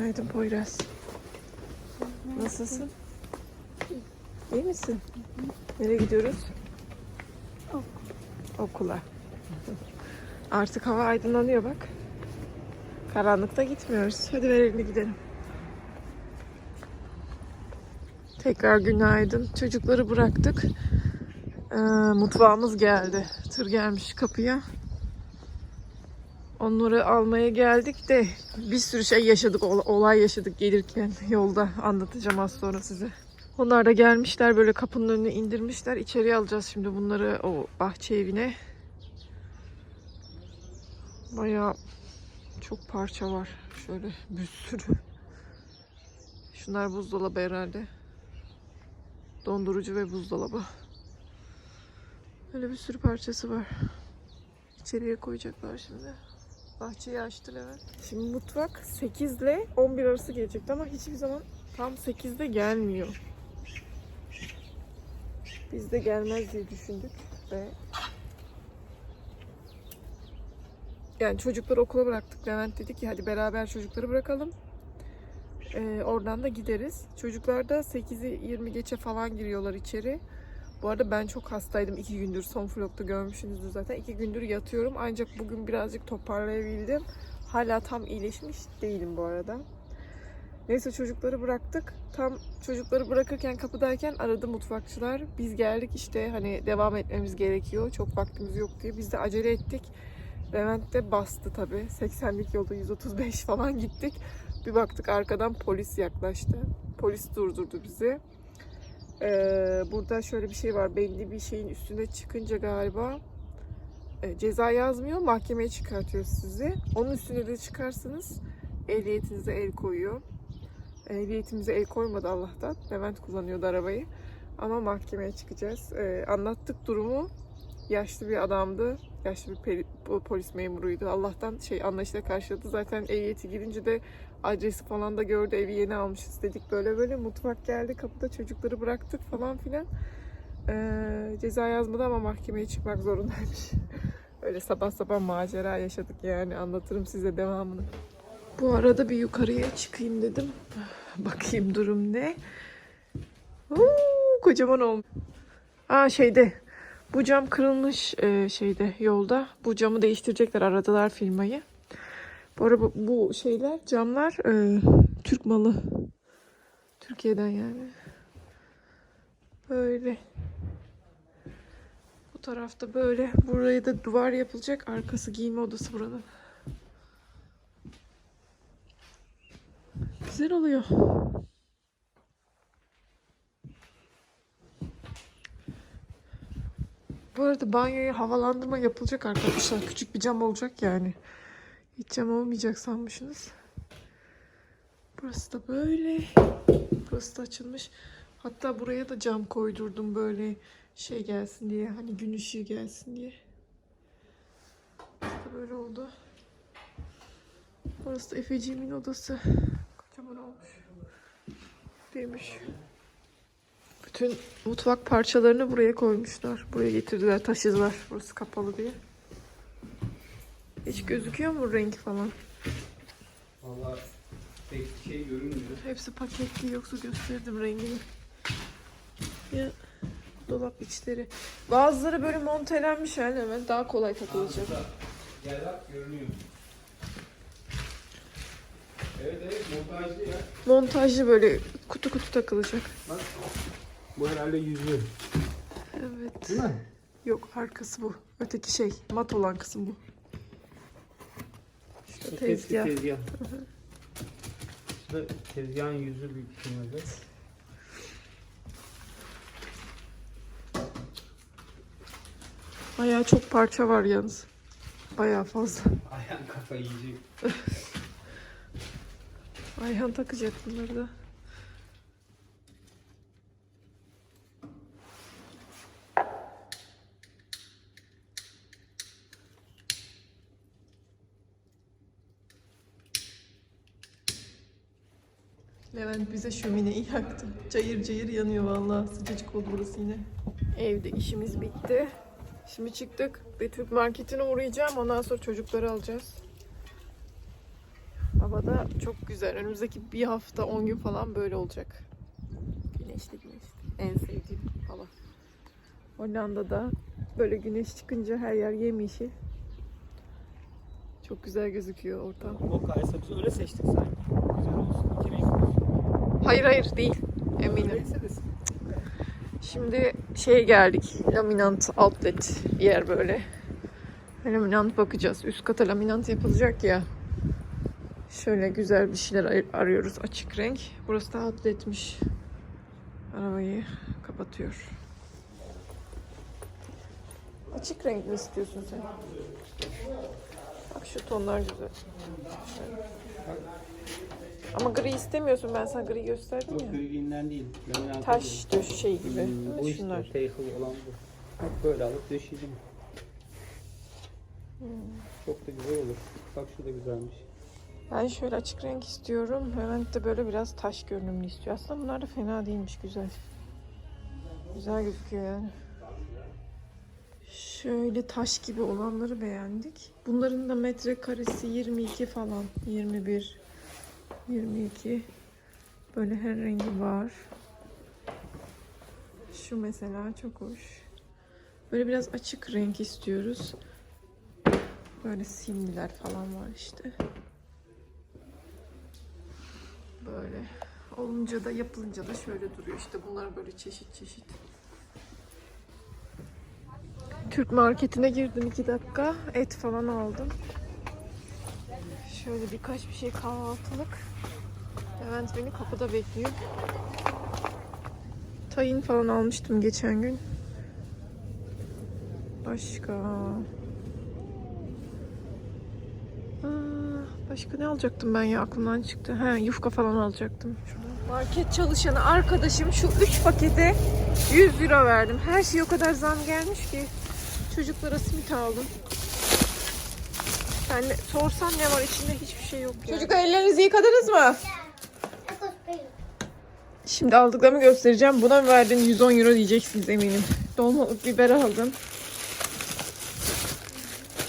Günaydın Poyraz. Nasılsın? İyi misin? Nereye gidiyoruz? Okula. Artık hava aydınlanıyor bak. Karanlıkta gitmiyoruz. Hadi ver elini gidelim. Tekrar günaydın. Çocukları bıraktık. Ee, mutfağımız geldi. Tır gelmiş kapıya. Onları almaya geldik de bir sürü şey yaşadık, ol- olay yaşadık gelirken yolda anlatacağım az sonra size. Onlar da gelmişler böyle kapının önüne indirmişler. İçeriye alacağız şimdi bunları o bahçe evine. Bayağı çok parça var. Şöyle bir sürü. Şunlar buzdolabı herhalde. Dondurucu ve buzdolabı. Öyle bir sürü parçası var. İçeriye koyacaklar şimdi. Bahçeyi açtı Levent. Şimdi mutfak 8 ile 11 arası gelecekti ama hiçbir zaman tam 8'de gelmiyor. Biz de gelmez diye düşündük ve yani çocukları okula bıraktık. Levent dedi ki hadi beraber çocukları bırakalım. Ee, oradan da gideriz. Çocuklar da 8'i 20 geçe falan giriyorlar içeri. Bu arada ben çok hastaydım iki gündür. Son vlogda görmüşsünüzdür zaten. iki gündür yatıyorum. Ancak bugün birazcık toparlayabildim. Hala tam iyileşmiş değilim bu arada. Neyse çocukları bıraktık. Tam çocukları bırakırken kapıdayken aradı mutfakçılar. Biz geldik işte hani devam etmemiz gerekiyor. Çok vaktimiz yok diye. Biz de acele ettik. Levent de bastı tabii. 80'lik yolda 135 falan gittik. Bir baktık arkadan polis yaklaştı. Polis durdurdu bizi. Ee, burada şöyle bir şey var. Belli bir şeyin üstüne çıkınca galiba e, ceza yazmıyor. Mahkemeye çıkartıyor sizi. Onun üstüne de çıkarsanız ehliyetinize el koyuyor. Ehliyetimize el koymadı Allah'tan. Levent kullanıyordu arabayı. Ama mahkemeye çıkacağız. Ee, anlattık durumu. Yaşlı bir adamdı. Yaşlı bir polis memuruydu. Allah'tan şey anlayışla karşıladı. Zaten ehliyeti girince de adresi falan da gördü. Evi yeni almışız dedik. Böyle böyle mutfak geldi. Kapıda çocukları bıraktık falan filan. Ee, ceza yazmadı ama mahkemeye çıkmak zorundaymış. Öyle sabah sabah macera yaşadık yani. Anlatırım size devamını. Bu arada bir yukarıya çıkayım dedim. Bakayım durum ne. Uuu, kocaman olmuş. Aa şeyde bu cam kırılmış e, şeyde yolda. Bu camı değiştirecekler. Aradılar firmayı. Bu arada bu- şeyler camlar e, Türk malı. Türkiye'den yani. Böyle. Bu tarafta böyle. Buraya da duvar yapılacak. Arkası giyinme odası buranın. Güzel oluyor. Bu arada banyoya havalandırma yapılacak arkadaşlar. Küçük bir cam olacak yani. Hiç cam olmayacak sanmışsınız. Burası da böyle. Burası da açılmış. Hatta buraya da cam koydurdum böyle şey gelsin diye. Hani gün ışığı gelsin diye. Da böyle oldu. Burası da Efeciğimin odası. Kocaman olmuş. Büyümüş. Bütün mutfak parçalarını buraya koymuşlar. Buraya getirdiler, taşıdılar. Burası kapalı diye. Hiç gözüküyor mu renk falan? Valla pek şey görünmüyor. Hepsi paketli yoksa gösterdim rengini. Ya dolap içleri. Bazıları böyle montelenmiş yani hemen daha kolay takılacak. Gel bak görünüyor. Evet evet montajlı ya. Montajlı böyle kutu kutu takılacak. Bak. Bu herhalde yüzü. Evet. Değil mi? Yok arkası bu. Öteki şey mat olan kısım bu. İşte tezgah. tezgah. Şurada tezgahın yüzü büyük ihtimalle. Bayağı çok parça var yalnız. Bayağı fazla. Ayağın kafa yiyecek. Ayhan takacak bunları da. Levent bize şömineyi yaktı. Cayır cayır yanıyor vallahi. Sıcacık oldu burası yine. Evde işimiz bitti. Şimdi çıktık. Betül marketine uğrayacağım. Ondan sonra çocukları alacağız. Havada çok güzel. Önümüzdeki bir hafta 10 gün falan böyle olacak. Güneşli güneşli. En sevdiğim hava. Hollanda'da böyle güneş çıkınca her yer yemyeşil. Çok güzel gözüküyor ortam. O kaysa biz öyle seçtik sanki. Güzel olsun. İki renk olsun. Hayır hayır değil. Eminim. Şimdi şeye geldik. Laminant outlet bir yer böyle. Laminant bakacağız. Üst kata laminant yapılacak ya. Şöyle güzel bir şeyler ar- arıyoruz. Açık renk. Burası da outletmiş. Arabayı kapatıyor. Açık renk mi istiyorsun sen? Bak şu tonlar güzel. Şöyle. Ama gri istemiyorsun. Ben sana gri gösterdim Yok ya. gölgeliğinden değil. Laminat Taş döş şey gibi. Hmm, Değil bu mi işte şunlar? teyhıl olan bu. Bak böyle alıp döşeyeceğim. Hmm. Çok da güzel olur. Bak şu da güzelmiş. Ben şöyle açık renk istiyorum. Levent de böyle biraz taş görünümlü istiyor. Aslında bunlar da fena değilmiş. Güzel. Güzel gözüküyor yani. Şöyle taş gibi olanları beğendik. Bunların da metrekaresi 22 falan. 21, 22. Böyle her rengi var. Şu mesela çok hoş. Böyle biraz açık renk istiyoruz. Böyle simliler falan var işte. Böyle olunca da yapılınca da şöyle duruyor işte bunlar böyle çeşit çeşit. Türk marketine girdim iki dakika. Et falan aldım. Şöyle birkaç bir şey kahvaltılık. Levent beni kapıda bekliyor. Tayin falan almıştım geçen gün. Başka. Aa, başka ne alacaktım ben ya aklımdan çıktı. Ha yufka falan alacaktım. Market çalışanı arkadaşım şu 3 pakete 100 lira verdim. Her şey o kadar zam gelmiş ki. Çocuklara simit aldım. Ben de sorsam ne var içinde hiçbir şey yok. Yani. Çocuklar ellerinizi yıkadınız mı? Şimdi aldıklarımı göstereceğim. Buna verdin 110 euro diyeceksiniz eminim. Dolmalık biber aldım.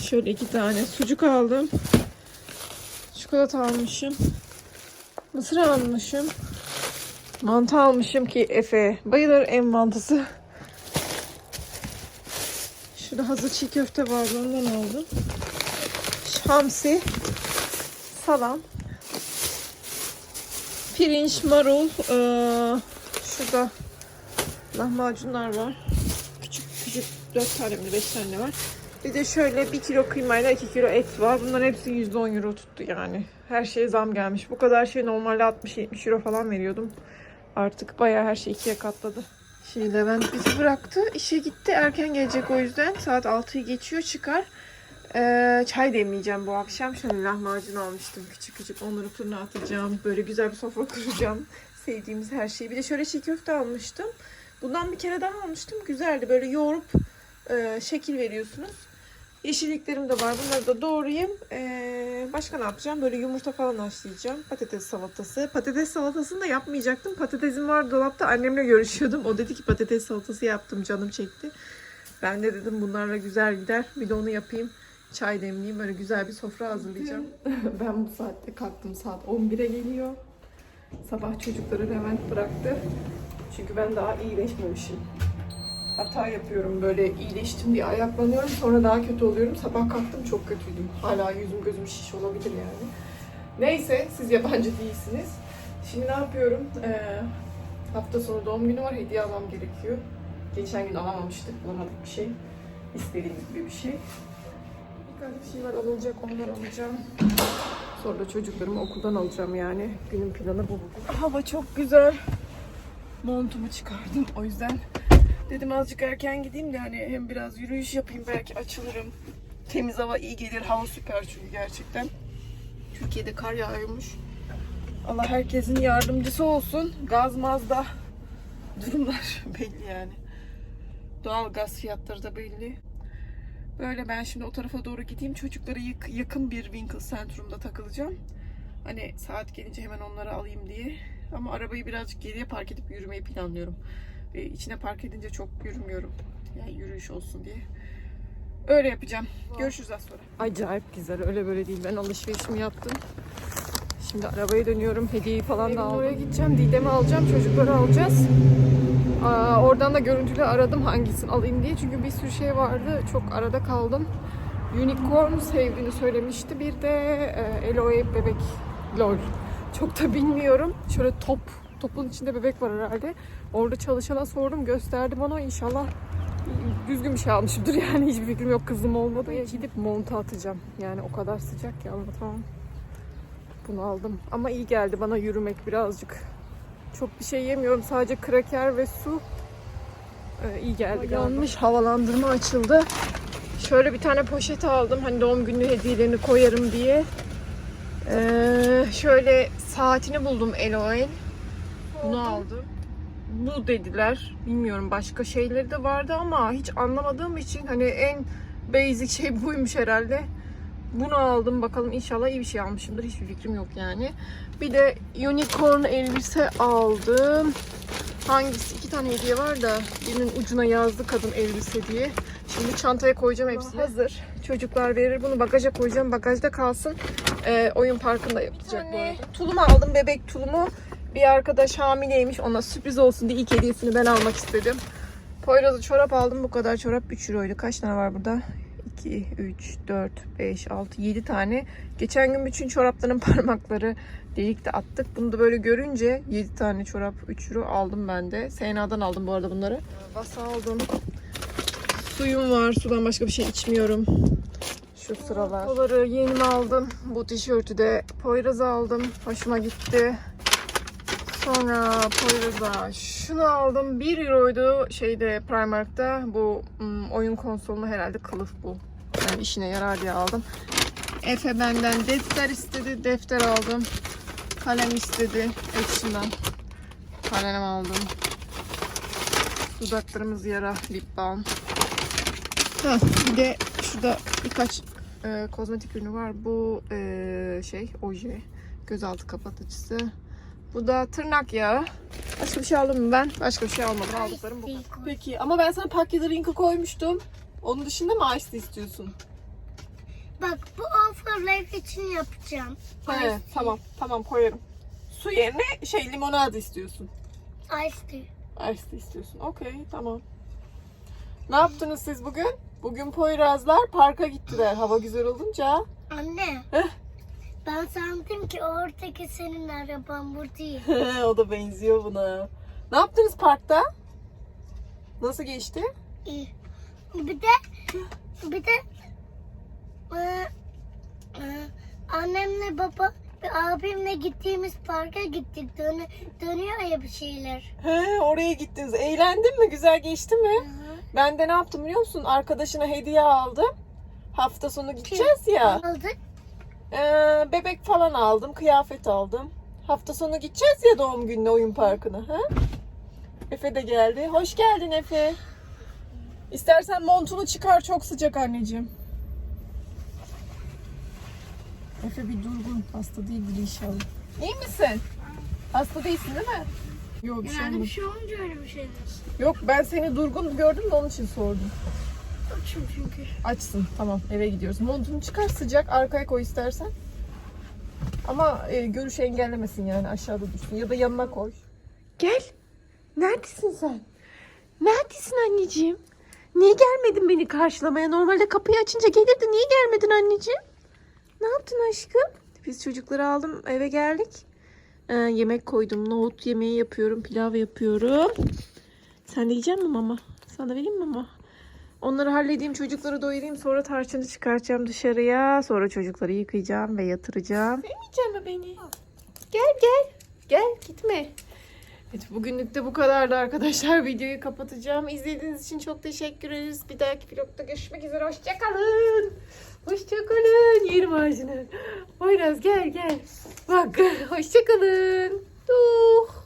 Şöyle iki tane sucuk aldım. Çikolata almışım. Mısır almışım. Mantı almışım ki Efe bayılır en mantısı. Şurada hazır çiğ köfte vardı ondan aldım. Hamsi, salam, pirinç, marul, eee, şurada lahmacunlar var. Küçük küçük 4 tane mi 5 tane var. Bir de şöyle 1 kilo kıymayla 2 kilo et var. Bunların hepsi 110 euro tuttu yani. Her şeye zam gelmiş. Bu kadar şey normalde 60-70 euro falan veriyordum. Artık bayağı her şey ikiye katladı. Şimdi Levent bizi bıraktı. İşe gitti. Erken gelecek o yüzden. Saat 6'yı geçiyor çıkar. Ee, çay demleyeceğim bu akşam. Şöyle lahmacun almıştım küçük küçük. Onları fırına atacağım. Böyle güzel bir sofra kuracağım. Sevdiğimiz her şeyi. Bir de şöyle çiğ köfte almıştım. Bundan bir kere daha almıştım. Güzeldi. Böyle yoğurup e, şekil veriyorsunuz. Yeşilliklerim de var. Bunları da doğrayayım. Ee, başka ne yapacağım? Böyle yumurta falan haşlayacağım. Patates salatası. Patates salatasını da yapmayacaktım. Patatesim var dolapta. Annemle görüşüyordum. O dedi ki patates salatası yaptım. Canım çekti. Ben de dedim bunlarla güzel gider. Bir de onu yapayım. Çay demleyeyim. Böyle güzel bir sofra hazırlayacağım. ben bu saatte kalktım. Saat 11'e geliyor. Sabah çocukları Levent bıraktı. Çünkü ben daha iyileşmemişim hata yapıyorum böyle iyileştim diye ayaklanıyorum sonra daha kötü oluyorum. Sabah kalktım çok kötüydüm. Hala yüzüm gözüm şiş olabilir yani. Neyse siz yabancı değilsiniz. Şimdi ne yapıyorum? Ee, hafta sonu doğum günü var hediye almam gerekiyor. Geçen gün alamamıştık bulamadık bir şey. İstediğimiz gibi bir şey. Bir şey var alınacak onları alacağım. Sonra da çocuklarımı okuldan alacağım yani. Günün planı bu bugün. Hava çok güzel. Montumu çıkardım o yüzden Dedim azıcık erken gideyim de hani hem biraz yürüyüş yapayım belki açılırım. Temiz hava iyi gelir. Hava süper çünkü gerçekten. Türkiye'de kar yağıyormuş. Allah herkesin yardımcısı olsun. Gaz mazda durumlar belli yani. Doğal gaz fiyatları da belli. Böyle ben şimdi o tarafa doğru gideyim. Çocuklara yak- yakın bir Winkle Centrum'da takılacağım. Hani saat gelince hemen onları alayım diye. Ama arabayı birazcık geriye park edip yürümeyi planlıyorum. E, içine park edince çok yürümüyorum. Yani yürüyüş olsun diye. Öyle yapacağım. Görüşürüz az sonra. Acayip güzel. Öyle böyle değil. Ben alışverişimi yaptım. Şimdi arabaya dönüyorum. Hediyeyi falan da aldım. Oraya gideceğim. Didem'i alacağım. Çocukları alacağız. Aa, oradan da görüntülü aradım hangisini alayım diye. Çünkü bir sürü şey vardı. Çok arada kaldım. Unicorn sevdiğini söylemişti. Bir de e, Eloy bebek. Lol. Çok da bilmiyorum. Şöyle top. Topun içinde bebek var herhalde. Orada çalışana sordum. Gösterdi bana. İnşallah düzgün bir şey almışımdır yani. Hiçbir fikrim yok kızım olmadığı için. Gidip monta atacağım. Yani o kadar sıcak ki anlatamam. Bunu aldım. Ama iyi geldi bana yürümek birazcık. Çok bir şey yemiyorum. Sadece kraker ve su. Ee, iyi geldi. Yanmış havalandırma açıldı. Şöyle bir tane poşet aldım. Hani doğum günü hediyelerini koyarım diye. Ee, şöyle saatini buldum Eloy'in. Bunu aldım. Bu dediler. Bilmiyorum başka şeyleri de vardı ama hiç anlamadığım için hani en basic şey buymuş herhalde. Bunu aldım. Bakalım inşallah iyi bir şey almışımdır. Hiçbir fikrim yok yani. Bir de unicorn elbise aldım. Hangisi? İki tane hediye var da birinin ucuna yazdı kadın elbise diye. Şimdi çantaya koyacağım hepsini. Hazır. Çocuklar verir. Bunu bagaja koyacağım. Bagajda kalsın. Ee, oyun parkında yapılacak bu arada. Tulum aldım. Bebek tulumu. Bir arkadaş hamileymiş. Ona sürpriz olsun diye ilk hediyesini ben almak istedim. Poyraz'a çorap aldım. Bu kadar çorap 3 euroydu. Kaç tane var burada? 2, 3, 4, 5, 6, 7 tane. Geçen gün bütün çorapların parmakları delikte attık. Bunu da böyle görünce 7 tane çorap 3 euro aldım ben de. Seyna'dan aldım bu arada bunları. Basa aldım. Suyum var. Sudan başka bir şey içmiyorum. Şu sıralar. Koları yeni aldım. Bu tişörtü de Poyraz'a aldım. Hoşuma gitti. Sonra Poyraz'a şunu aldım. 1 euroydu şeyde Primark'ta. Bu oyun konsolunu herhalde kılıf bu. Yani işine yarar diye aldım. Efe benden defter istedi. Defter aldım. Kalem istedi. Action'dan. Kalem aldım. Dudaklarımız yara. Lip balm. Ha, bir de şurada birkaç e, kozmetik ürünü var. Bu e, şey oje. Gözaltı kapatıcısı. Bu da tırnak yağı. Başka bir şey aldım mı ben? Başka bir şey almadım. Aldıklarım bu. Peki ama ben sana paket drink'ı koymuştum. Onun dışında mı ice istiyorsun? Bak bu offer life için yapacağım. He, tamam tamam koyarım. Su yerine şey limonada istiyorsun. Ice tea. Ice tea istiyorsun. Okey tamam. Ne yaptınız siz bugün? Bugün Poyrazlar parka gittiler hava güzel olunca. Anne. Heh. Ben sandım ki oradaki senin araban bu değil. o da benziyor buna. Ne yaptınız parkta? Nasıl geçti? İyi. Bir de bir de e, e, annemle baba ve abimle gittiğimiz parka gittik. Dön, dönüyor ya bir şeyler. He, oraya gittiniz. Eğlendin mi? Güzel geçti mi? Hı hı. Ben de ne yaptım biliyor musun? Arkadaşına hediye aldım. Hafta sonu gideceğiz ya. Aldık. Ee, bebek falan aldım. Kıyafet aldım. Hafta sonu gideceğiz ya doğum gününe oyun parkına. Ha? Efe de geldi. Hoş geldin Efe. İstersen montunu çıkar. Çok sıcak anneciğim. Efe bir durgun. Hasta değildir inşallah. İyi misin? Hasta değilsin değil mi? Yok bir şey Yani olmadı. bir şey olunca öyle bir şeyler. Yok ben seni durgun gördüm de onun için sordum. Açım çünkü. Açsın. Tamam eve gidiyoruz. Montunu çıkar sıcak arkaya koy istersen. Ama e, görüşü engellemesin yani aşağıda dursun. Ya da yanına koy. Gel. Neredesin sen? Neredesin anneciğim? Niye gelmedin beni karşılamaya? Normalde kapıyı açınca gelirdin. Niye gelmedin anneciğim? Ne yaptın aşkım? Biz çocukları aldım eve geldik. Ee, yemek koydum. Nohut yemeği yapıyorum. Pilav yapıyorum. Sen de yiyecek misin mama? Sana vereyim mi mama? Onları halledeyim, çocukları doyurayım. Sonra tarçını çıkartacağım dışarıya. Sonra çocukları yıkayacağım ve yatıracağım. Sevmeyecek mi beni? Gel gel. Gel gitme. Evet bugünlük de bu kadardı arkadaşlar. Videoyu kapatacağım. İzlediğiniz için çok teşekkür ederiz. Bir dahaki vlogda görüşmek üzere. Hoşçakalın. Hoşçakalın. Yerim ağacını. Poyraz gel gel. Bak hoşçakalın. Tuh.